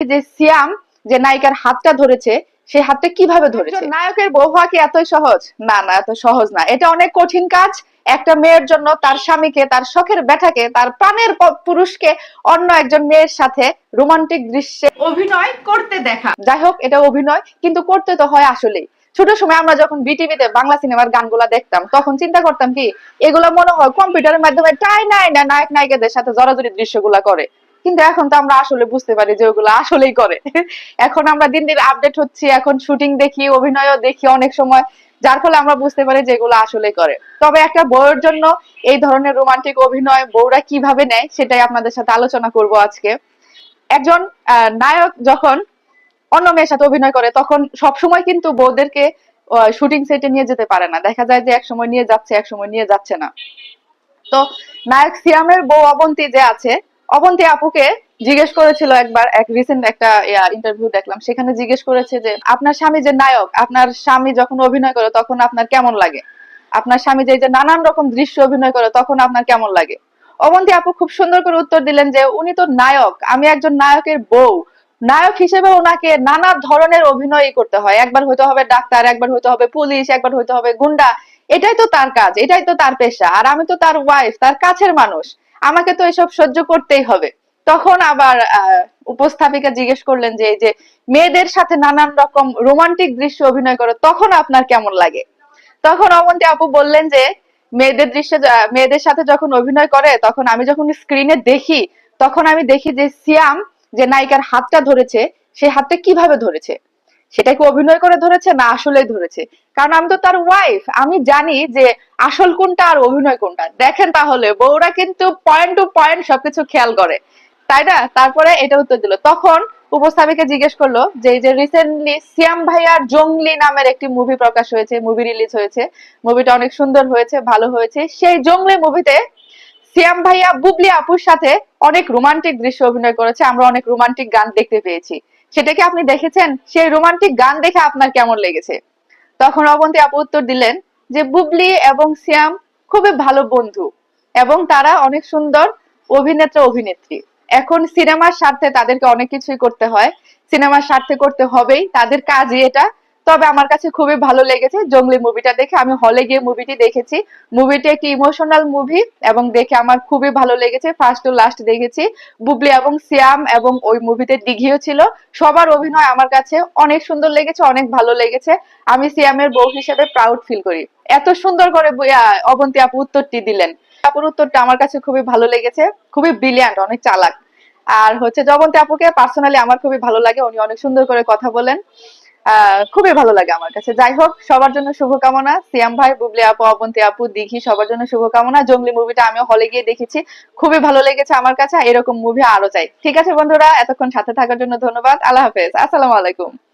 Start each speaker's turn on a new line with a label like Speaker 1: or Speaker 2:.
Speaker 1: যে সিয়াম যে নায়িকার হাতটা ধরেছে সেই হাতটা কীভাবে ধরেছে? নায়কের বউ হওয়া কি এতই সহজ? না না এত সহজ না। এটা অনেক কঠিন কাজ। একটা মেয়ের জন্য তার স্বামীকে তার শখের ব্যাটাকে তার প্রাণের পুরুষকে অন্য একজন মেয়ের সাথে রোমান্টিক দৃশ্যে অভিনয় করতে দেখা। যাই হোক এটা অভিনয় কিন্তু করতে তো হয় আসলেই। ছোট সময় আমরা যখন বিটিভিতে বাংলা সিনেমার গানগুলা দেখতাম তখন চিন্তা করতাম কি এগুলো মনে হয় কম্পিউটারের মাধ্যমে টাই নাই না নায়ক নায়িকাদের সাথে জড়াজড়ি দৃশ্যগুলা করে। কিন্তু এখন তো আমরা আসলে বুঝতে পারি যে ওগুলো আসলেই করে। এখন আমরা দিন দিন আপডেট হচ্ছি, এখন শুটিং দেখি, অভিনয়ও দেখি অনেক সময়, যার ফলে আমরা বুঝতে পারি যে এগুলো আসলে করে। তবে একটা বউয়ের জন্য এই ধরনের রোমান্টিক অভিনয় বউরা কীভাবে নেয় সেটাই আপনাদের সাথে আলোচনা করব আজকে। একজন নায়ক যখন অন্য মেয়ের সাথে অভিনয় করে, তখন সব সময় কিন্তু বউদেরকে শুটিং সেটে নিয়ে যেতে পারে না। দেখা যায় যে এক সময় নিয়ে যাচ্ছে, এক সময় নিয়ে যাচ্ছে না। তো নায়ক সিয়ামের বউ অবন্তী যে আছে অবন্তী আপুকে জিজ্ঞেস করেছিল একবার, এক রিসেন্ট একটা ইন্টারভিউ দেখলাম। সেখানে জিজ্ঞেস করেছে যে, আপনার স্বামী যে নায়ক, আপনার স্বামী যখন অভিনয় করে তখন আপনার কেমন লাগে? আপনার স্বামী যে যে নানান রকম দৃশ্য অভিনয় করে তখন আপনার কেমন লাগে? অবন্তী আপু খুব সুন্দর করে উত্তর দিলেন যে, উনি তো নায়ক, আমি একজন নায়কের বউ। নায়ক হিসেবে ওনাকে নানা ধরনের অভিনয় করতে হয়। একবার হইতে হবে ডাক্তার, একবার হইতে হবে পুলিশ, একবার হইতে হবে গুন্ডা। এটাই তো তার কাজ, এটাই তো তার পেশা। আর আমি তো তার ওয়াইফ তার কাছের মানুষ। আমাকে তো এসব সহ্য করতেই হবে। তখন আবার উপস্থাপিকা জিজ্ঞেস করলেন যে যে মেয়েদের সাথে নানান রকম রোমান্টিক দৃশ্য অভিনয় করে, তখন আপনার কেমন লাগে? তখন অবন্তী আপু বললেন যে, মেয়েদের দৃশ্য মেয়েদের সাথে যখন অভিনয় করে, তখন আমি যখন স্ক্রিনে দেখি, তখন আমি দেখি যে, সিয়াম যে নায়িকার হাতটা ধরেছে সেই হাতটা কীভাবে ধরেছে? সেটা কি অভিনয় করে ধরেছে, না আসলেই ধরেছে। কারণ আমি তো তার ওয়াইফ আমি জানি যে আসল কোনটা আর অভিনয় কোনটা। দেখেন তাহলে, বউরা কিন্তু পয়েন্ট টু পয়েন্ট সবকিছু খেয়াল করে। তাই না? তারপরে এটা উত্তর দিল। তখন উপস্থাপিকা জিজ্ঞেস করল যে, এই যে রিসেন্টলি সিয়াম ভাইয়ার জঙ্গলি নামের একটি মুভি প্রকাশ হয়েছে মুভি রিলিজ হয়েছে। মুভিটা অনেক সুন্দর হয়েছে, ভালো হয়েছে। সেই জঙ্গলি মুভিতে সিয়াম ভাইয়া বুবলি আপুর সাথে অনেক রোমান্টিক দৃশ্য অভিনয় করেছে। আমরা অনেক রোমান্টিক গান দেখতে পেয়েছি। সেটা কি আপনি দেখেছেন? সেই রোমান্টিক গান দেখে আপনার কেমন লেগেছে? তখন অবন্তী আপু উত্তর দিলেন যে, বুবলি এবং সিয়াম খুবই ভালো বন্ধু এবং তারা অনেক সুন্দর অভিনেতা অভিনেত্রী। এখন সিনেমার স্বার্থে তাদেরকে অনেক কিছুই করতে হয়। সিনেমার স্বার্থে করতে হবেই। তাদের কাজই এটা। তবে আমার কাছে খুবই ভালো লেগেছে জঙ্গলি মুভিটা দেখে। আমি হলে গিয়ে মুভিটি দেখেছি। মুভিটি একটি ইমোশনাল মুভি এবং দেখে আমার খুবই ভালো লেগেছে। ফার্স্ট টু লাস্ট দেখেছি। বুবলি এবং সিয়াম এবং ওই মুভিতে দিঘিও ছিল। সবার অভিনয় আমার কাছে অনেক সুন্দর লেগেছে, অনেক ভালো লেগেছে। আমি সিয়ামের বউ হিসেবে প্রাউড ফিল করি। এত সুন্দর করে অবন্তী আপু উত্তরটি দিলেন। আপুর উত্তরটা আমার কাছে খুবই ভালো লেগেছে। খুবই ব্রিলিয়ান্ট অনেক চালাক। আর হচ্ছে জবন্তী আপুকে পার্সোনালি আমার খুবই ভালো লাগে। উনি অনেক সুন্দর করে কথা বলেন। খুবই ভালো লাগে আমার কাছে। যাই হোক, সবার জন্য শুভকামনা। সিয়াম ভাই, বুবলি আপু, অবন্তি আপু, দিঘি, সবার জন্য শুভকামনা। জঙ্গলি মুভিটা আমিও হলে গিয়ে দেখেছি। খুবই ভালো লেগেছে আমার কাছে এরকম মুভি আরও চাই। ঠিক আছে বন্ধুরা, এতক্ষণ সাথে থাকার জন্য ধন্যবাদ। আল্লাহ হাফেজ। আসসালামু আলাইকুম।